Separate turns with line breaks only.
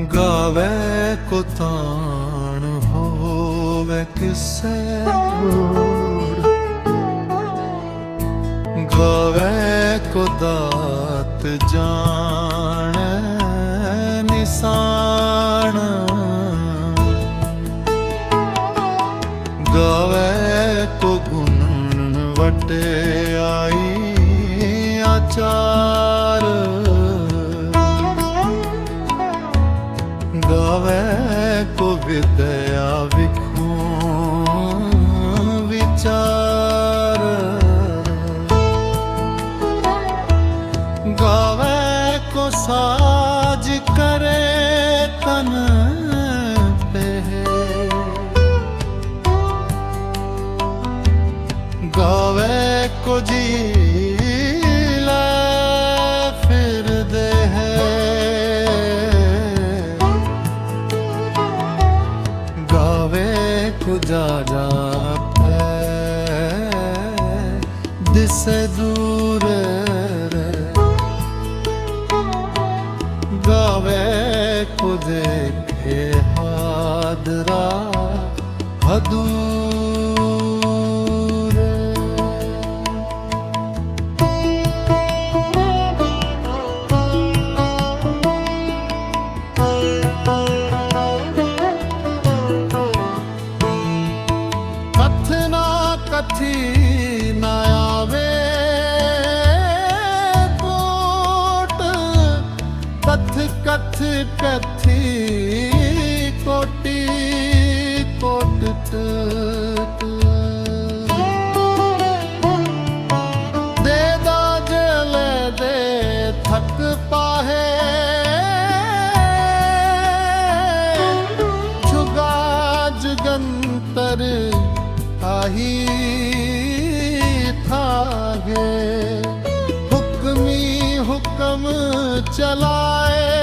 ਗਾਵੇ ਕੋ ਤਾਣ ਹੋਵੇ ਕਿਸੇ ਕੋੜ ਗਾਵੇ ਕੋ ਦਾਤ ਜਾਣੈ ਨਿਸਾਨ। ਗਾਵੇ ਕੋ ਗੁਣ ਵਟਿਆਈ ਕੋ ਵਿਖੂ ਵਿਚਾਰ। ਗਾਵੇ ਕੋ ਸਾਜ ਕਰੇ ਤਨ ਪੇ ਗਾਵੇ ਕੋ ਜੀ ਗਾਵੇ ਕੋ ਜਾ ਜਾ ਪੈ ਦਿਸੇ ਦੂਰ ਗਾਵੇ ਕੋ ਦੇਖੇ ਹਾਦਰਾ। ਹਦੂਰ ਕਥ ਕਥ, ਕਥੀ, ਕੋਟੀ, ਕੋਟ ਟਟ। ਦੇ ਦਾ ਜਲੇ ਦੇ ਥਕ ਪਾਹੇ ਜੁਗਾ ਜਗੰਤਰ ਆਹੀ ਥਾਗੇ ਹੁਕਮੀ ਹੁਕਮ चलाए